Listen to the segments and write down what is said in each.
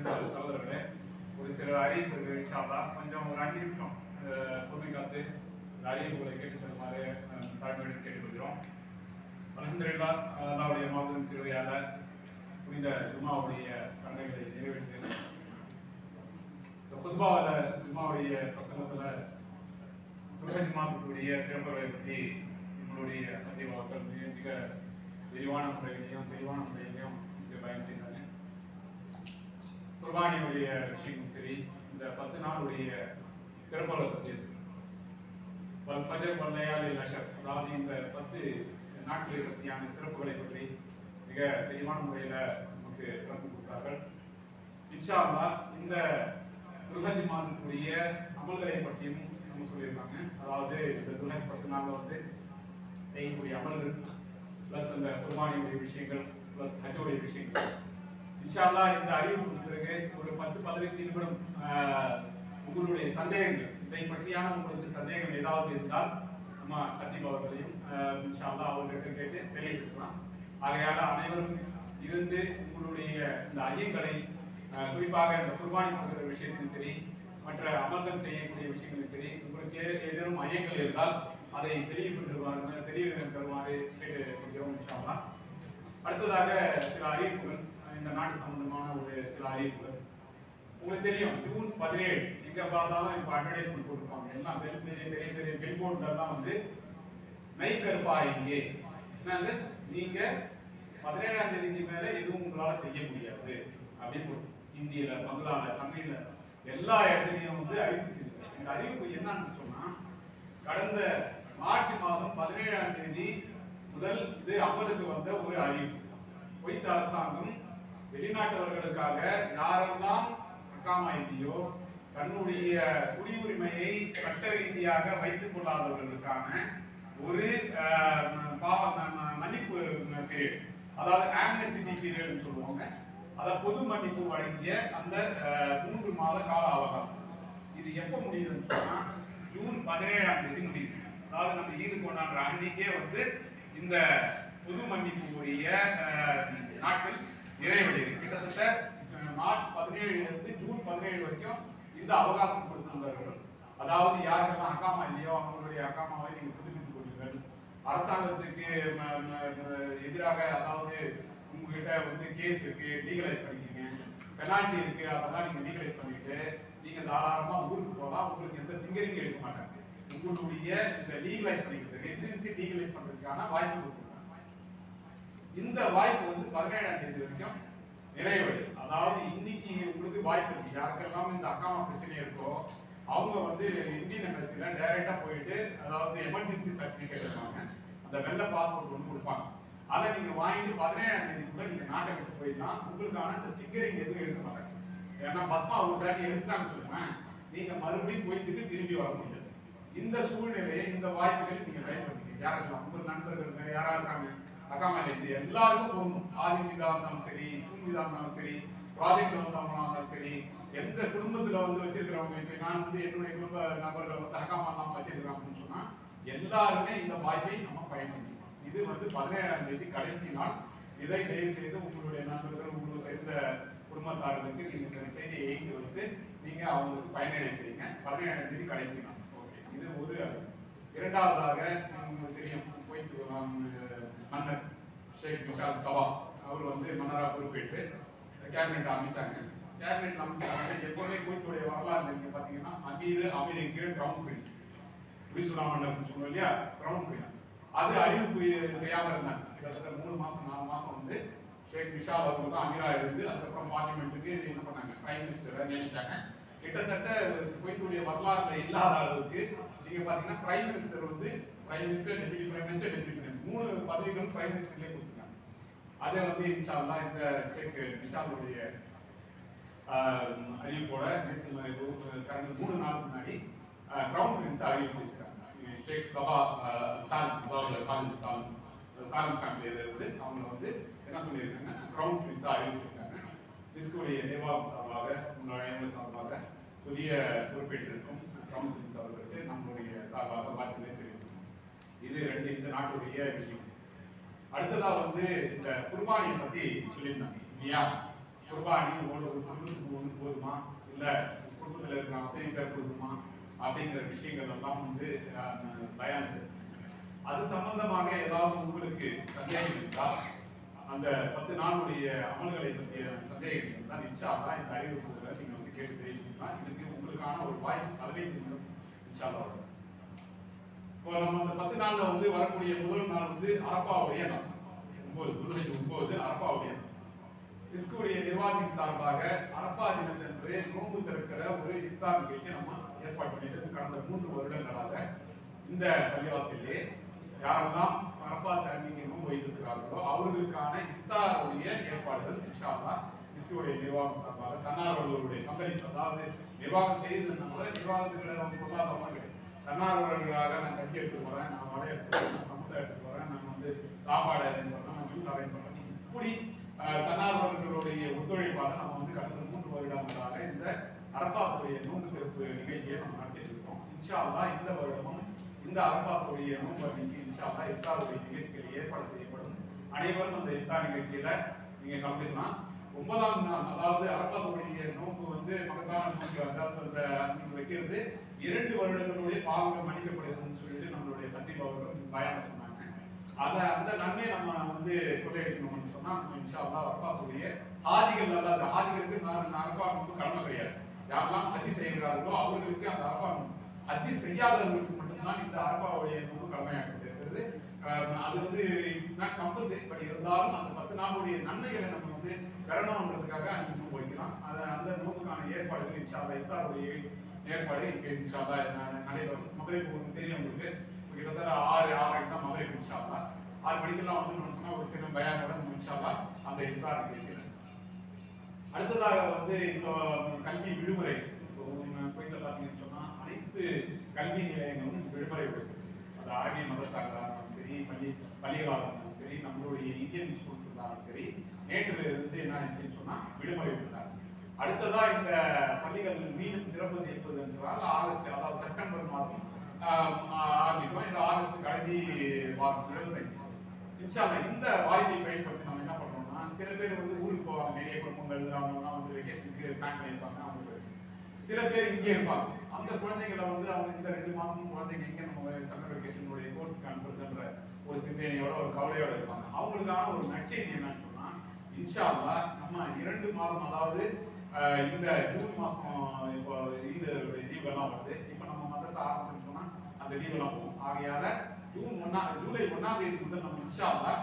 நிறைந்த சகோதரர்களே ஒரு சில அறிவிப்புகள் இன்ஷால்லா கொஞ்சம் ஒரு அஞ்சு நிமிஷம் அஹ், பொறுமை காத்து இந்த அறிவிப்புகளை கேட்டு செல்லுமாறு அஹ், தாழ்மையுடன் கேட்டுக்கொள்கிறோம். அலமதுல்லா அல்லாவுடைய மாபெரும் திருவையால புனித ஜுமாவுடைய கடமைகளை நிறைவேற்றி இந்த குத்பாவில் ஜுமாவுடைய பக்கத்தில் துர்கஜ் சிறப்புகளை பற்றி நம்மளுடைய பதிவாக்கள் மிக மிக விரிவான முறையிலையும் தெளிவான முறையிலையும் இங்கே பயன் செய்தார்கள். குர்பானியுடைய விஷயமும் சரி இந்த பத்து நாளுடைய சிறப்புகளை பற்றி வல் ஃபஜர் வல் லஷர் அதாவது இந்த பத்து நாட்களை பற்றியான சிறப்புகளை பற்றி மிக தெளிவான முறையில் நமக்கு விளக்கம் கொடுத்தார்கள். இன்ஷா அல்லாஹ் இந்த துல்ஹஜ் மாதத்துடைய அமல்களை பற்றியும் நம்ம சொல்லியிருக்காங்க. அதாவது இந்த துணை பத்து நாளில் வந்து செய்யக்கூடிய அமல்கள் ப்ளஸ் அந்த குர்பானியுடைய விஷயங்கள் ப்ளஸ் ஹஜோடைய விஷயங்கள். இன்ஷால்லா இந்த அறிவிப்புக்கு பிறகு ஒரு பத்து பதினைந்து நிமிடம் உங்களுடைய சந்தேகங்கள் இதை பற்றியான உங்களுக்கு சந்தேகம் ஏதாவது இருந்தால் நம்ம கத்தீப் அவர்களையும் இன்ஷால்லா அவர்கிட்ட கேட்டு தெளிவுபடுத்தலாம் ஆகையால் அனைவரும் இருந்து உங்களுடைய இந்த ஐயங்களை குறிப்பாக இந்த குர்பானி கொடுக்கிற விஷயத்திலும் சரி மற்ற அமல்கள் செய்யக்கூடிய விஷயங்களும் சரி உங்களுக்கு ஏதேனும் ஐயங்கள் இருந்தால் அதை தெளிவுபடுத்துவாரு தெளிவு தருமாறு கேட்டு கொஞ்சம் இன்ஷால்லா அடுத்ததாக சில அறிவிப்புகள். இந்த நாட்டு சம்பந்தமான ஒரு சில அறிவிப்புகள். உங்களுக்கு தெரியும் ஜூன் பதினேழு எங்க பார்த்தாலும் இப்போ அட்வர்டைஸ்மெண்ட் போட்டிருப்பாங்க. எல்லாம் பெரிய பெரிய பெரிய பெரிய பில் போர்டுலாம் வந்து மை கருப்பா இங்கே. என்னது நீங்க பதினேழாம் தேதிக்கு மேல எதுவும் உங்களால செய்ய முடியாது. அப்படின்னு இந்தியில பங்களால தமிழ்ல எல்லா இடத்துலையும் வந்து அறிவிப்பு செய்யணும் இந்த அறிவிப்பு என்னன்னு சொன்னா கடந்த மார்ச் மாதம் பதினேழாம் தேதி முதல் இது அமலுக்கு வந்த ஒரு அறிவிப்பு. குவைத் அரசாங்கம் வெளிநாட்டவர்களுக்காக யாரெல்லாம் அக்காமா இல்லையோ தன்னுடைய குடியுரிமையை சட்ட ரீதியாக வைத்துக் கொள்ளாதவர்களுக்கான ஒரு மன்னிப்பு பீரியட் அதாவது ஆம்னசிட்டி பீரியட்னு சொல்லுவாங்க. அதை பொது மன்னிப்பு வழங்கிய அந்த மூன்று மாத கால அவகாசம். இது எப்போ முடியுதுன்னு சொன்னால் ஜூன் பதினேழாம் தேதி முடியுது. அதாவது நம்ம ஈது கொண்டாடுற அன்னைக்கே வந்து இந்த பொது மன்னிப்பு உரிய நாட்கள் நிறைவடையுது. கிட்டத்தட்ட மார்ச் பதினேழுல இருந்து ஜூன் பதினேழு வரைக்கும் இந்த அவகாசம் கொடுத்திருந்தார்கள் அதாவது யாருக்கெல்லாம் அக்காமா இல்லையோ அவங்களுடைய அக்காமாவை நீங்கள் புதுப்பித்துக் கொள்ளுங்கள். அரசாங்கத்துக்கு எதிராக அதாவது உங்ககிட்ட வந்து கேஸ் இருக்கு லீகலைஸ் பண்ணிக்கங்க. பெனால்டி இருக்கு அதெல்லாம் நீங்கள் லீகலைஸ் பண்ணிட்டு நீங்கள் தாராளமாக ஊருக்கு போகலாம். உங்களுக்கு எந்த ஃபிங்கரிங்கும் எடுக்க மாட்டாங்க. உங்களுடைய இந்த லீகலைஸ் பண்ணிக்கிறது ரெசிடென்சி லீகலைஸ் பண்ணுறதுக்கான வாய்ப்பு கொடுக்குறாங்க இந்த வாய்ப்பு வந்து பதினேழாம் தேதி வரைக்கும் நிறைவடையும். அதாவது இன்னைக்கு உங்களுக்கு வாய்ப்பு இருக்கு. யாருக்கெல்லாம் இந்த அக்காமா பிரச்சனை இருக்கோ அவங்க வந்து இந்தியன் எம்பசியில டைரக்டா போயிட்டு அதாவது எமர்ஜென்சி சர்டிபிகேட் இருப்பாங்க அந்த வெள்ள பாஸ்போர்ட் ஒன்று கொடுப்பாங்க. அதை நீங்க வாங்கிட்டு பதினேழாம் தேதிக்குள்ள நீங்க நாட்டை விட்டு போயிடலாம். உங்களுக்கான இந்த ஃபிங்கரிங் எதுவும் எடுக்க மாட்டாங்க. ஏன்னா பஸ்மா ஒரு தாட்டி எடுத்துட்டாங்கன்னு சொல்லுவேன். நீங்க மறுபடியும் போயிட்டு திரும்பி வர முடியாது. இந்த சூழ்நிலையை இந்த வாய்ப்புகளை நீங்க பயன்படுத்திக்க யாரெல்லாம்? உங்கள் நண்பர்கள் வேற யாரா இருக்காங்க? அக்காமா இது எல்லாருக்கும் பொருந்தும். ஆதி மீதா இருந்தாலும் சரி பூமி மீதா இருந்தாலும் சரி ப்ராஜெக்ட்ல வந்தவங்களா இருந்தாலும் சரி எந்த குடும்பத்துல வந்து வச்சிருக்கிறவங்க இப்ப நான் வந்து என்னுடைய குடும்ப நபர்களை வந்து அக்காமா இல்லாம வச்சிருக்கிறேன் அப்படின்னு சொன்னா எல்லாருமே இந்த வாய்ப்பை நம்ம பயன்படுத்திக்கணும். இது வந்து பதினேழாம் தேதி கடைசி நாள். இதை தயவு செய்து உங்களுடைய நண்பர்கள் உங்களுக்கு தெரிந்த குடும்பத்தார்களுக்கு நீங்க இந்த செய்தியை எழுதி வைத்து நீங்க அவங்களுக்கு பயனடை செய்யுங்க. பதினேழாம் தேதி கடைசி நாள். ஓகே இது ஒரு இரண்டாவதாக உங்களுக்கு தெரியும். போயிட்டு மன்னர் ஷேக் முஷால் சவா அவர் வந்து மன்னராக பொறுப்பேற்று கேபினெட் அமைச்சாங்க. கேபினெட் அமைச்சாங்க. எப்போதுமே குவைத்துடைய வரலாறு நீங்க பாத்தீங்கன்னா அமீர் அமீர் கீழ் கிரவுண்ட் பிரின்ஸ் விசுலா மன்னர் சொல்லுவோம் இல்லையா? கிரவுண்ட் பிரின்ஸ் அது அறிவிப்பு செய்யாம இருந்தாங்க. கிட்டத்தட்ட மூணு மாசம் நாலு மாசம் வந்து ஷேக் விஷால் அவர்கள் தான் அமீரா இருந்து அதுக்கப்புறம் பார்லிமெண்ட்டுக்கு என்ன பண்ணாங்க? பிரைம் மினிஸ்டரை நியமிச்சாங்க. கிட்டத்தட்ட குவைத்துடைய வரலாறுல இல்லாத அளவுக்கு நீங்க பாத்தீங்கன்னா பிரைம் மினிஸ்டர் வந்து prime minister deputy prime minister deputy மூணு பதவிகளும் பிரைம் மினிஸ்டர்லயே கொடுத்துருக்காங்க. அதை வந்து இன்ஷால்லாம் இந்த ஷேக் விஷாலுடைய அறிவிப்போட நேற்று கடந்த மூணு நாளுக்கு முன்னாடி கிரவுன் பிரின்ஸ் அறிவிச்சிருக்காங்க ஷேக் சபா ஆஹ், சாலிம் அதாவது சாலிம் ஃபேமிலியில் சாலிம் இருந்து அவங்க வந்து என்ன சொல்லியிருக்காங்க கிரவுன் பிரின்ஸா அறிவிச்சிருக்காங்க. டிஸ்கோடைய நிர்வாகம் சார்பாக உங்களுடைய சார்பாக புதிய பொறுப்பேற்றிருக்கும் கிரவுன் பிரின்ஸ் அவர்களுக்கு நம்மளுடைய சார்பாக பார்த்து இது ரெண்டு இந்த நாட்டுடைய விஷயம். அடுத்ததா வந்து இந்த குர்பானியை பத்தி சொல்லியிருந்தாங்க. இல்லையா? குர்பானி ஒரு ஒரு குடும்பத்துக்கு ஒன்று போதுமா? இல்ல குடும்பத்தில் இருக்கிற அத்தனை பேர் போதுமா அப்படிங்கிற விஷயங்கள் எல்லாம் வந்து பயானது அது சம்பந்தமாக ஏதாவது உங்களுக்கு சந்தேகம் இருந்தால் அந்த பத்து நாளுடைய அமல்களை பற்றிய சந்தேகம் இருந்தால் இன்ஷா அல்லாஹ் இந்த அறிவிப்புகளை நீங்கள் வந்து கேட்டு தெரிஞ்சுக்கலாம். இதுக்கு உங்களுக்கான ஒரு வாய்ப்பு பதினைந்து நிமிடம். இன்ஷா வரும். இப்போ நம்ம அந்த பத்து நாளில் வந்து வரக்கூடிய முதல் நாள் வந்து அரஃபாவுடைய நாள். ஒன்பது துல்ஹஜ் ஒன்பது அரஃபாவுடைய நாள். இஸ்குடைய சார்பாக அரஃபா தினத்தன்று நோன்பு திறக்கிற ஒரு இஃப்தார் நிகழ்ச்சி நம்ம ஏற்பாடு பண்ணிட்டு கடந்த மூன்று வருடங்களாக இந்த பள்ளிவாசலிலே யாரெல்லாம் அரஃபா தண்ணிக்கு நோன்பு வைத்திருக்கிறார்களோ அவர்களுக்கான இஃப்தாருடைய ஏற்பாடுகள் இன்ஷா அல்லாஹ் இஸ்குடைய நிர்வாகம் சார்பாக தன்னார்வலர்களுடைய பங்களிப்பு அதாவது நிர்வாகம் செய்து செய்ததுனால நிர்வாகத்துக்கு பொருளாதாரமாக கிடையாது தன்னார்வலர்களாக நான் கட்சி எடுத்து போறேன் நான் வடை எடுத்து போறேன் சமோசா எடுத்து போறேன் நான் வந்து சாப்பாடு அரேஞ்ச் பண்றேன் நான் ஜூஸ் அரேஞ்ச் பண்றேன். இப்படி தன்னார்வலர்களுடைய ஒத்துழைப்பாக நம்ம வந்து கடந்த மூன்று வருடங்களாக இந்த அரபாத்துடைய நோன்பு திறப்பு நிகழ்ச்சியை நம்ம நடத்திட்டு இருக்கோம். இன்ஷால்லா இந்த வருடமும் இந்த அரபாத்துடைய நோன்பு அன்னைக்கு இன்ஷால்லா இஃப்தாருடைய நிகழ்ச்சிகள் ஏற்பாடு செய்யப்படும். அனைவரும் அந்த இஃப்தார் நிகழ்ச்சியில நீங்க கலந்துக்கலாம். ஒன்பதாம் நாள் அதாவது அரபாத்துடைய நோன்பு வந்து மகத்தான நோன்பு அதாவது வைக்கிறது. இரண்டு வருடங்களுடைய பாவங்கள் மன்னிக்கப்படுகிறதுன்னு சொல்லிட்டு நம்மளுடைய தத்தீப் அவர்கள் பயணம் சொன்னாங்க. அதை அந்த நன்மை நம்ம வந்து கொள்ளையடிக்கணும்னு சொன்னா நம்ம இன்ஷா அல்லா அரபாத்துடைய ஹாஜிகள் அல்லாத ஆதிகளுக்கு நான் அரபா நோன்பு கடமை கிடையாது. யாரெல்லாம் ஹஜ்ஜி செய்கிறார்களோ அவர்களுக்கு அந்த அரபா நோன்பு ஹஜ்ஜி செய்யாதவர்களுக்கு மட்டும்தான் இந்த அரபாவுடைய நோன்பு கடமையாகும். அது வந்து இட்ஸ் நாட் கம்பல்சரி பட் இருந்தாலும் அந்த பத்து நாளுடைய நன்மைகளை நம்ம வந்து பெறணுன்றதுக்காக அன்னைக்கு நோன்பு வைக்கலாம் அதை அந்த நோக்குக்கான ஏற்பாடுகள் இன்ஷா அல்லாஹ் ஏற்பாடு இங்கே இன்ஷா நடைபெறும். மதுரை போகிறது தெரியும் உங்களுக்கு. கிட்டத்தட்ட ஆறு ஆறரைக்கு தான் மதுரை இன்ஷா ஆறு மணிக்கெல்லாம் வந்து சொன்னா ஒரு சில பயானோட நம்ம அந்த இஃப்தார் நிகழ்ச்சியில். அடுத்ததாக வந்து இப்போ கல்வி விடுமுறை. இப்போ பார்த்தீங்கன்னு சொன்னால் அனைத்து கல்வி நிலையங்களும் விடுமுறை கொடுத்துருக்கு அது ஆர்மி மதரசாக்களாக சரி பள்ளி பள்ளிகளாக இருந்தாலும் சரி நம்மளுடைய இந்தியன் ஸ்கூல்ஸ் இருந்தாலும் சரி நேற்று இருந்து என்ன ஆச்சுன்னு சொன்னால் விடுமுறை விட்டாங்க. அடுத்ததா இந்த பள்ளிகள் மீண்டும் திறப்பு இருப்பது என்றால் ஆகஸ்ட் அதாவது செப்டம்பர் மாதம் ஆரம்பிக்கும். இந்த ஆகஸ்ட் கடைசி வாரம் இருபத்தஞ்சு நிச்சயம் இந்த வாய்ப்பை பயன்படுத்தி நம்ம என்ன பண்ணுறோம்னா சில பேர் வந்து ஊருக்கு போவாங்க நிறைய குடும்பங்கள் அவங்கலாம் வந்து வெக்கேஷனுக்கு பிளான் பண்ணியிருப்பாங்க அவங்களுக்கு சில பேர் இங்கே இருப்பாங்க. அந்த குழந்தைகளை வந்து அவங்க இந்த ரெண்டு மாசமும் குழந்தைங்க எங்க நம்ம சம்மர் வெக்கேஷனுடைய கோர்ஸ்க்கு அனுப்புறதுன்ற ஒரு சிந்தனையோட ஒரு கவலையோட இருப்பாங்க. அவங்களுக்கான ஒரு நற்செய்தி என்னன்னு சொன்னா இன்ஷால்லா நம்ம இரண்டு மாதம் அதாவது இந்த ஜூன் மாசம் இப்போ ஈடு லீவ் எல்லாம் வருது. இப்போ நம்ம மதத்தை ஆரம்பிச்சோம் சொன்னா அந்த லீவ் எல்லாம் போகும். ஆகையால ஜூன் ஒன்னா ஜூலை ஒன்னாம் தேதி முதல் நம்ம இன்ஷால்லா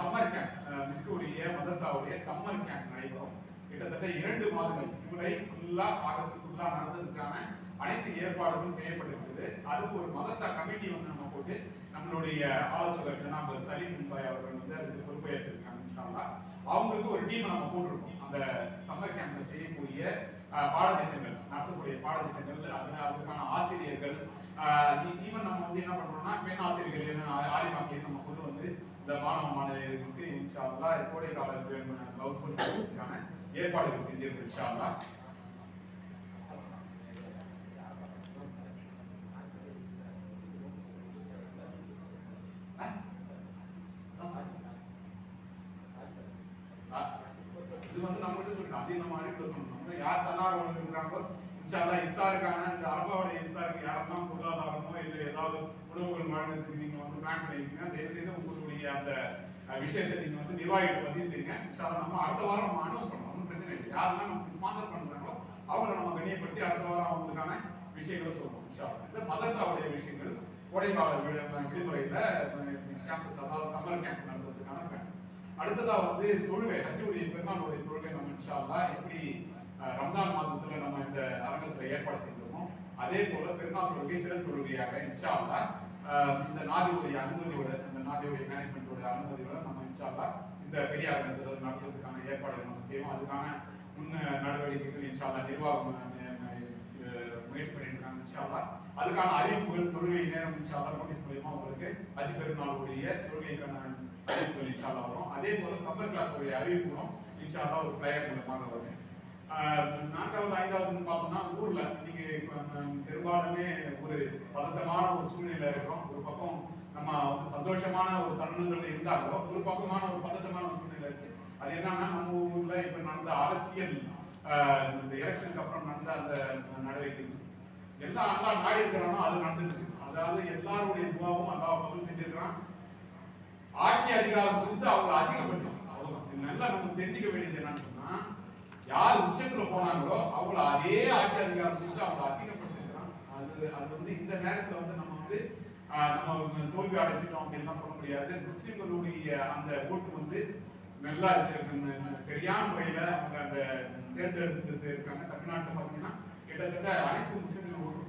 சம்மர் கேம்ப் மிஸ்கோடைய மதரசாவுடைய சம்மர் கேம்ப் நடைபெறும். கிட்டத்தட்ட இரண்டு மாதங்கள். ஜூலை ஃபுல்லா ஆகஸ்ட் ஃபுல்லா நடந்ததுக்கான அனைத்து ஏற்பாடுகளும் செய்யப்பட்டிருக்குது அதுக்கு ஒரு மதத்த கமிட்டி வந்து நம்ம போட்டு நம்மளுடைய ஆலோசகர் ஜனாபர் சலீம் மும்பாய் அவர்கள் வந்து அதுக்கு பொறுப்பேற்றிருக்காங்க அவங்களுக்கு ஒரு டீம் நம்ம போட்டிருக்கோம். அந்த சம்மர் கேம்ப்ல செய்யக்கூடிய பாடத்திட்டங்கள் நடத்தக்கூடிய பாடத்திட்டங்கள் அது அதுக்கான ஆசிரியர்கள் ஈவன் நம்ம வந்து என்ன பண்றோம்னா பெண் ஆசிரியர்கள் ஆலிமாக்கியை இந்த மாணவ மாணவியர்களுக்கு இன்ஷா அல்லாஹ் கோடை கால வகுப்புக்கான ஏற்பாடுகள் செஞ்சிருக்கு இன்ஷா அல்லாஹ் இது வந்து நம்மகிட்ட சொல்லிட்டோம் அதையும் நம்ம அனுப்பி சொல்லணும். நம்ம யார் தன்னார்வலர்கள் இருக்கிறாங்களோ இன்ஷால்லா இஃப்தாருக்கான இந்த அரபாவுடைய இஃப்தாருக்கு யாரெல்லாம் பொருளாதாரம் இல்லை ஏதாவது உணவுகள் மாநிலத்துக்கு நீங்கள் வந்து பிளான் பண்ணிருக்கீங்க தயவு செய்து உங்களுடைய அந்த விஷயத்தை நீங்கள் வந்து நிர்வாகிகிட்ட பதிவு செய்யுங்க. சார் நம்ம அடுத்த வாரம் நம்ம அனௌன்ஸ் பண்ணோம் ஒன்றும் பிரச்சனை இல்லை. யாரெல்லாம் நமக்கு ஸ்பான்சர் பண்ணுறாங்களோ அவங்கள நம்ம கண்ணியப்படுத்தி அடுத்த வாரம் அவங்களுக்கான விஷயங்களை சொல்லுவோம் இந்த மதரசாவுடைய விஷயங்கள் கோடைக்கால விடுமுறையில் கேம்பஸ் அதாவது சம்மர் கேம்ப் நடத்துறதுக்கான பிளான் அடுத்ததாக வந்து தொழுகை ஹஜ்ஜுடைய பெருமாளுடைய தொழுகை நம்ம இன்ஷா எப்படி ரம்ஜான் மாதத்தில் நம்ம இந்த அரங்கத்தில் ஏற்பாடு செய்யணும் அதே போல பெருநாள் தொழுகை திறன் தொழுகையாக இந்த நாடியுடைய அனுமதியோட இந்த நாடியுடைய மேனேஜ்மெண்டோட அனுமதியோட நம்ம இன்ஷால்லா இந்த பெரிய அரங்கத்துல நடத்துறதுக்கான ஏற்பாடுகள் நம்ம செய்வோம். அதுக்கான முன் நடவடிக்கைகள் இன்ஷால்லா நிர்வாகம் முயற்சி பண்ணிட்டு இருக்காங்க அதுக்கான அறிவிப்புகள் தொழுகை நேரம் இன்ஷால்லா நோட்டீஸ் மூலியமா உங்களுக்கு அஜி பெருமாளுடைய தொழுகைக்கான அறிவிப்புகள் இன்ஷால்லா வரும். அதே போல சம்மர் கிளாஸ் உடைய அறிவிப்புகளும் இன்ஷால்லா ஒரு பிளேயர் மூலமாக வரும். நான்காவது ஐந்தாவதுன்னு பார்த்தோம்னா ஊர்ல இன்னைக்கு பெரும்பாலுமே ஒரு பதட்டமான ஒரு சூழ்நிலை இருக்கும் ஒரு பக்கம் நம்ம வந்து சந்தோஷமான ஒரு தருணங்கள் இருந்தாலும் ஒரு பக்கமான ஒரு பதட்டமான ஒரு சூழ்நிலை இருக்கு. அது என்னன்னா நம்ம ஊர்ல இப்ப நடந்த அரசியல் இந்த எலெக்ஷனுக்கு அப்புறம் நடந்த அந்த நடவடிக்கைகள். எல்லா அல்லா நாடி இருக்கிறானோ அது நடந்துருக்கு அதாவது எல்லாருடைய துவாவும் அல்லாஹ் கபூல் செஞ்சிருக்கிறான். ஆட்சி அதிகாரம் குறித்து அவங்க அசிங்கப்பட்டோம் அவங்க நல்லா நம்ம தெரிஞ்சுக்க வேண்டியது என்னன்னு சொன்னா யார் உச்சத்துல போனாங்களோ அவங்கள அதே ஆட்சி அதிகாரம் குறித்து அவங்க அசிங்கப்பட்டிருக்கிறான் அது அது வந்து இந்த நேரத்துல வந்து நம்ம வந்து நம்ம தோல்வி அடைச்சிட்டோம் அப்படின்லாம் சொல்ல முடியாது. முஸ்லிம்களுடைய அந்த ஓட்டு வந்து நல்லா இருக்கு. சரியான முறையில அவங்க அந்த தேர்ந்தெடுத்து இருக்காங்க. தமிழ்நாட்டில் பார்த்தீங்கன்னா கிட்டத்தட்ட அனைத்து முஸ்லிம்கள் ஓட்டு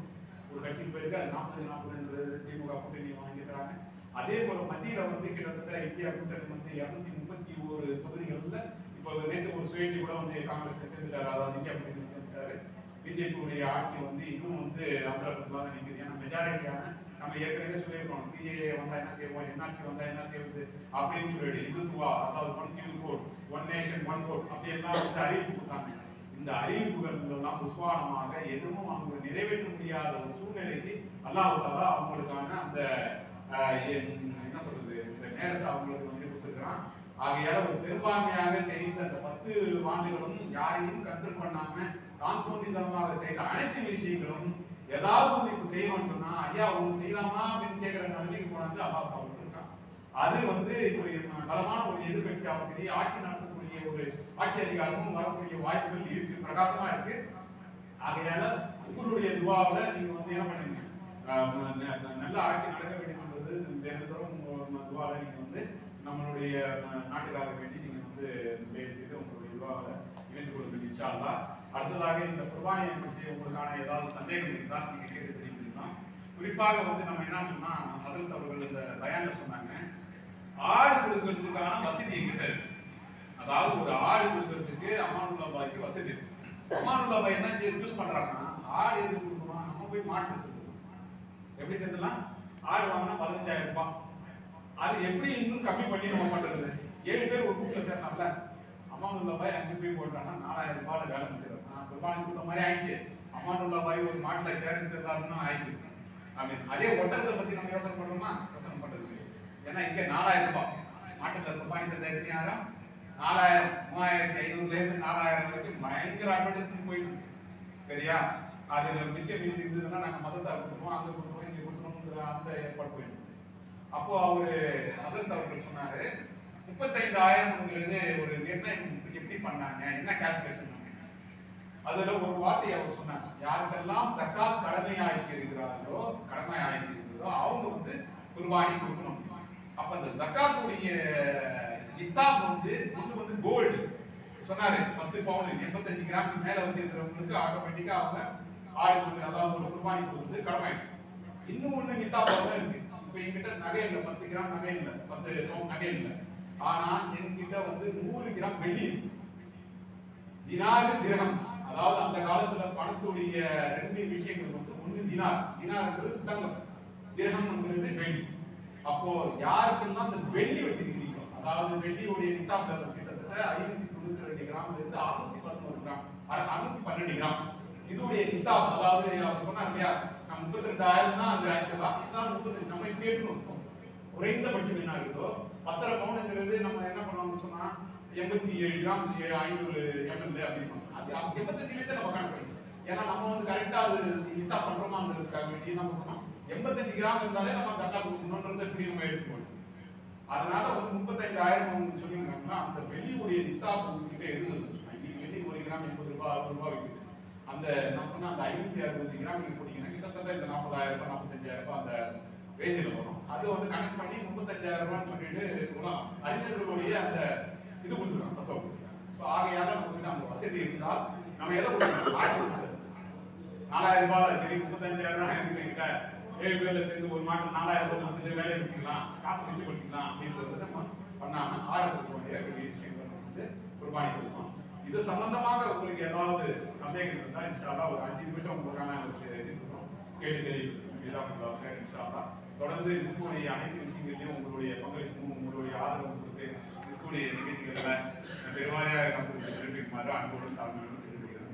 ஒரு கட்சிக்கு போயிருக்கு. அது நாற்பது நாற்பதுன்றது திமுக கூட்டணி வாங்கிக்கிறாங்க. அதே போல மத்தியில வந்து கிட்டத்தட்ட இந்தியா கூட்டணி வந்து இருநூத்தி முப்பத்தி ஒரு தொகுதிகளில் இப்போ நேற்று ஒரு சுயேட்சை கூட வந்து காங்கிரஸ் சேர்ந்துட்டாரு. அதாவது இந்தியா கூட்டணி சேர்ந்துட்டாரு. பிஜேபியுடைய ஆட்சி வந்து இன்னும் வந்து ஆந்திரத்தில் தான் நிற்குது ஏன்னா மெஜாரிட்டியான நம்ம ஏற்கனவே சொல்லியிருக்கோம். சிஏ வந்தா என்ன செய்வோம்? என்ஆர்சி வந்தா என்ன செய்வது? அப்படின்னு சொல்லிட்டு இந்துத்துவா அதாவது one civil code one nation one code அப்படி எல்லாம் வந்து அறிவிப்பு கொடுத்தாங்க. இந்த அறிவிப்புகள் எல்லாம் புஸ்வானமாக எதுவும் அவங்க நிறைவேற்ற முடியாத ஒரு சூழ்நிலைக்கு அல்லாஹ் அவங்களுக்கான அந்த என்ன சொல்றது இந்த நேரத்தை அவங்களுக்கு வந்து கொடுத்துருக்கிறான். ஆகையால ஒரு பெரும்பான்மையாக செய்த அந்த பத்து ஆண்டுகளும் யாரையும் கன்சல்ட் பண்ணாம தான் தோன்றிதனமாக செய்த அனைத்து விஷயங்களும் ஏதாவது ஒன்று இப்போ செய்யணும்னா ஐயா ஒன்று செய்யலாமா? அப்படின்னு கேட்குற நிலைமைக்கு போனது அப்பா அப்பா விட்டுருக்கான் அது வந்து இப்போ பலமான ஒரு எதிர்கட்சியாகவும் சரி ஆட்சி நடத்தக்கூடிய ஒரு ஆட்சி அதிகாரமும் வரக்கூடிய வாய்ப்புகள் இருக்கு பிரகாசமா இருக்கு. ஆகையால உங்களுடைய துவாவுல நீங்க வந்து என்ன பண்ணுங்க? ஆஹ் நல்ல ஆட்சி நடக்க வந்து தினந்தோறும் உங்க நீங்கள் வந்து நம்மளுடைய நாட்டுக்காக வேண்டி நீங்கள் வந்து பேசிட்டு உங்களுடைய விவாவில் இணைந்து கொள்ளுங்கள் இன்ஷா அடுத்ததாக இந்த குர்பானியை பற்றி உங்களுக்கான ஏதாவது சந்தேகம் இருந்தால் நீங்கள் கேட்டு தெரிவிக்கலாம் குறிப்பாக வந்து நம்ம என்ன சொன்னால் அதில் அவர்கள் இந்த பயானில் சொன்னாங்க ஆடு கொடுக்கறதுக்கான வசதி எங்கிட்ட இருக்கு. அதாவது ஒரு ஆடு கொடுக்கறதுக்கு அமானுல்லா பாய்க்கு வசதி இருக்கு. அமானுல்லா பாய் என்ன யூஸ் பண்றாங்கன்னா ஆடு எது கொடுக்கணும் நம்ம போய் மாட்டு சேர்த்துக்கலாம் எப்படி சேர்த்துலாம் ஆடு வாங்கினா பதினஞ்சாயிரம் ரூபாய். அது எப்படி இன்னும் கம்மி பண்ணி நம்ம பண்றது? ஏழு பேர் ஒரு கூட்டில் சேர்ந்தாங்கல்ல அம்மானுள்ள பாய் அங்கே போய் போட்டாங்கன்னா நாலாயிரம் ரூபாயில வேலை முடிச்சிடும் நான் குர்பானி கொடுத்த மாதிரி ஆயிடுச்சு. அம்மானுள்ள பாய் ஒரு மாட்டில் ஷேரிங் சேர்ந்தாருன்னா ஆயிடுச்சு. அப்படின்னு அதே ஒட்டகத்தை பத்தி நம்ம யோசனை பண்றோமா? யோசனை பண்றது ஏன்னா இங்கே நாலாயிரம் ரூபாய். மாட்டுல குர்பானி எத்தனை ஆயிரம் நாலாயிரம் மூவாயிரத்தி ஐநூறுலேருந்து நாலாயிரம் வரைக்கும் பயங்கர அட்வர்டைஸ்மெண்ட் போயிடும் சரியா? அதில் மிச்சம் மீதி இருந்ததுன்னா நாங்கள் மதத்தை கொடுப்போம் அங்கே கொடுத்துருவோம் இங்கே கொடுத்துருவோங்கிற அந்த ஏற்பாடு போயிட்டு அப்போ அவரு அதன் அவர்கள் சொன்னாரு முப்பத்தைந்தாயிரம்ங்கிறது ஒரு நிர்ணயம் எப்படி பண்ணாங்க? என்ன கால்குலேஷன் அதுல ஒரு வார்த்தை அவர் சொன்னாங்க யாருக்கெல்லாம் தக்கா கடமையாக்கி இருக்கிறார்களோ கடமை இருக்கிறதோ அவங்க வந்து குர்பானி கொடுக்கணும். அப்ப அந்த ஜக்காத்துடைய நிசாப் வந்து ஒன்று வந்து கோல்டு சொன்னாரு பத்து பவுன் எண்பத்தஞ்சு கிராமுக்கு மேல வச்சிருக்கிறவங்களுக்கு ஆட்டோமேட்டிக்கா அவங்க ஆடு அதாவது ஒரு குர்பானி கொடுக்குறது கடமையாயிடுச்சு இன்னும் ஒண்ணு மிஸ் ஆகாம இருக்கு. இப்ப என்கிட்ட நகை இல்ல பத்து கிராம் நகை இல்ல பத்து பவுன் நகை இல்ல. ஆனா என்கிட்ட வந்து நூறு கிராம் வெள்ளி இருக்கு. தினாரு திரகம். அதாவது அந்த காலத்துல பணத்துடைய ரெண்டு விஷயங்கள் வந்து ஒண்ணு தினார் தினார்ன்றது தங்கம் திரகம்ங்கிறது வெள்ளி. அப்போ யாருக்குன்னா அந்த வெள்ளி வச்சிருக்கிறீங்களோ அதாவது வெள்ளியுடைய நிசாப் கிட்டத்தட்ட ஐநூத்தி தொண்ணூத்தி ரெண்டு கிராம்ல இருந்து அறுநூத்தி பதினோரு கிராம். அறுநூத்தி பன்னெண்டு கிராம். இதோடைய நிசாப் அதாவது அவர் சொன்னாங்க இல்லையா முப்பத்தி ரெண்டாயிரம் தான் அது ஆக்சுவலா இதுதான் முப்பத்தி நம்ம இப்படி எடுத்துக்கணும் குறைந்தபட்சம் என்ன ஆகுதோ பத்தரை பவுனுங்கிறது நம்ம என்ன பண்ணுவோம்னு சொன்னா எண்பத்தி ஏழு கிராம் ஐநூறு எம்எல்ஏ அப்படின்னு அது அது லிட்டர் நம்ம கணக்கு ஏன்னா நம்ம வந்து கரெக்டா அது நிசா பண்றோமாங்கிறதுக்காக வேண்டி என்ன பண்ணணும். எண்பத்தஞ்சு கிராம் இருந்தாலே நம்ம கரெக்டா கொடுக்கணும்ன்றது எப்படி நம்ம எடுத்துக்கணும் அதனால வந்து முப்பத்தைந்தாயிரம் சொல்லியிருக்காங்கன்னா அந்த வெளியுடைய நிசா கிட்ட இருந்தது. இன்னைக்கு வெள்ளி ஒரு கிராம் எண்பது ரூபாய் அறுபது ரூபாய் விற்குது அந்த நான் சொன்ன அந்த ஐநூத்தி அறுபது கிராம் நீங்க போட்டீங்கன்னா கிட்டத்தட்ட இந்த நாற்பதாயிரம் ரூபாய் நாற்பத்தஞ்சாயிரம் ரூபாய் அந்த ரேஞ்சில் வரும். அது வந்து கணக்கு பண்ணி முப்பத்தஞ்சாயிரம் ரூபான்னு சொல்லிட்டு உலகம் அறிஞர்களுடைய அந்த இது கொடுத்துருக்காங்க தத்துவம் ஸோ ஆகையால நம்மகிட்ட அந்த வசதி இருந்தால் நம்ம எதை கொடுக்கணும்? கொடுக்குறது நாலாயிரம் ரூபாய் சரி முப்பத்தஞ்சாயிரம் ரூபாய் என்கிட்ட ஏழு பேர்ல சேர்ந்து ஒரு மாட்டு நாலாயிரம் ரூபாய் கொடுத்துட்டு வேலையை வச்சுக்கலாம் காசு மிச்சப்படுத்திக்கலாம் அப்படின்றது நம்ம பண்ணாமல் ஆடை கொடுக்க வேண்டிய விஷயங்கள் நம்ம வந்து குர்பானி கொடுப்போம் இது சம்பந்தமாக உங்களுக்கு ஏதாவது சந்தேகம் இருந்தால் இன்ஷால்லா ஒரு அஞ்சு நிமிஷம் உங்களுக்கான ஒரு இது கேட்டு தெரிவிக்கும் இன்ஷால்லா தொடர்ந்து டிஸ்கோடைய அனைத்து விஷயங்களையும் உங்களுடைய பங்களிப்பும் உங்களுடைய ஆதரவு கொடுத்து டிஸ்கோடைய நிகழ்ச்சிகளில் பெருமாறியாக கலந்து தெரிவிக்குமாறு அன்போடு சார்ந்து தெரிவிக்கிறது